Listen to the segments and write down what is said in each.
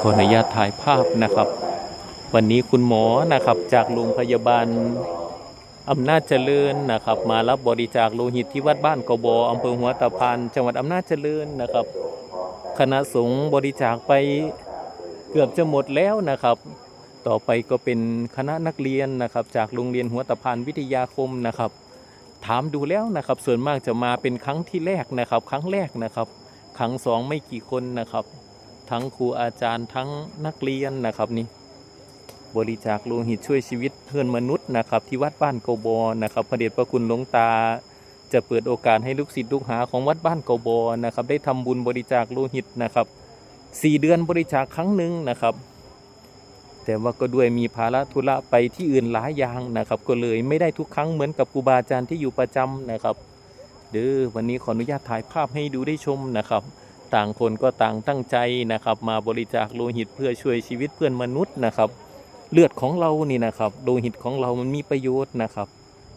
ขออนุญาตถ่ายภาพนะครับ วันนี้คุณหมอนะครับจากโรงพยาบาลอำนาจเจริญนะครับ มารับบริจาคโลหิตที่วัดบ้านกบออำเภอหัวตะพานจังหวัดอำนาจเจริญนะครับ คณะสงฆ์บริจาคไปเกือบจะหมดแล้วนะครับ ต่อไปก็เป็นคณะนักเรียนนะครับ จากโรงเรียนหัวตะพานวิทยาคมนะครับ ถามดูแล้วนะครับ ส่วนมากจะมาเป็นครั้งที่แรกนะครับ ครั้งแรกนะครับ ครั้งสองไม่กี่คนนะครับ ทั้งครูอาจารย์ทั้งนักเรียนนะครับนี่บริจาคโลหิตช่วยชีวิตเพื่อนมนุษย์นะครับที่วัดบ้านโกบอนะครับพระเดชพระคุณหลวงตา จะเปิดโอกาสให้ลูกศิษย์ลูกหาของวัดบ้านโกบอนะครับได้ทำบุญบริจาคโลหิตนะครับสี่เดือนบริจาคครั้งหนึ่งนะครับแต่ว่าก็ด้วยมีภาระธุระไปที่อื่นหลายอย่างนะครับ ก็เลยไม่ได้ทุกครั้งเหมือนกับครูบาอาจารย์ที่อยู่ประจำนะครับ เด้อวันนี้ขออนุญาตถ่ายภาพให้ดูได้ชมนะครับ ต่างคนก็ต่างตั้งใจนะครับ มาบริจาคโลหิตเพื่อช่วยชีวิตเพื่อนมนุษย์นะครับ เลือดของเรานี่นะครับโลหิตของเรามันมีประโยชน์นะครับ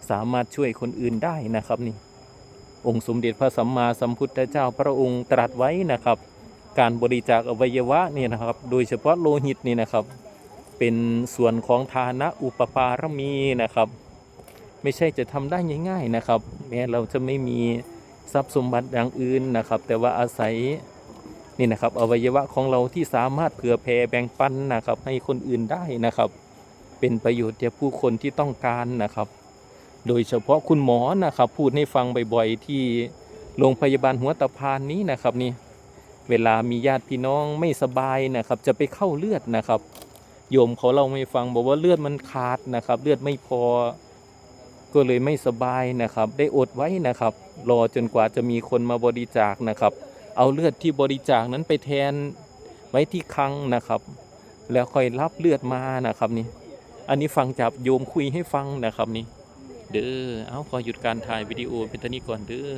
สามารถช่วยคนอื่นได้นะครับนี่ องค์สมเด็จพระสัมมาสัมพุทธเจ้าพระองค์ตรัสไว้นะครับ การบริจาคอวัยวะนี่นะครับ โดยเฉพาะโลหิตนี่นะครับ เป็นส่วนของทานะอุปปารมีนะครับ ไม่ใช่จะทำได้ง่าย ๆนะครับ แม้เราจะไม่มีทรัพย์สมบัติอย่างอื่นนะครับ แต่ว่าอาศัย นี่นะครับอวัยวะของเราที่สามารถเผื่อแผ่แบ่งปันนะครับ ให้คนอื่นได้นะครับ เป็นประโยชน์แก่ผู้คนที่ต้องการนะครับ โดยเฉพาะคุณหมอนะครับ พูดให้ฟังบ่อยๆที่โรงพยาบาลหัวตะพานนี้นะครับนี่เวลามีญาติพี่น้องไม่สบายนะครับ จะไปเข้าเลือดนะครับ โยมเขาเล่าให้ฟังบอกว่าเลือดมันขาดนะครับ เลือดไม่พอ ก็เลยไม่สบายนะครับ ได้อดไว้นะครับ รอจนกว่าจะมีคนมาบริจาคนะครับ เอาเลือดที่บริจาคนั้นไปแทนไว้ที่คลังนะครับ แล้วค่อยรับเลือดมานะครับนี่ อันนี้ฟังจากโยมคุยให้ฟังนะครับนี่ เด้อ เอาขอหยุดการถ่ายวิดีโอเป็นตอนนี้ก่อนเด้อ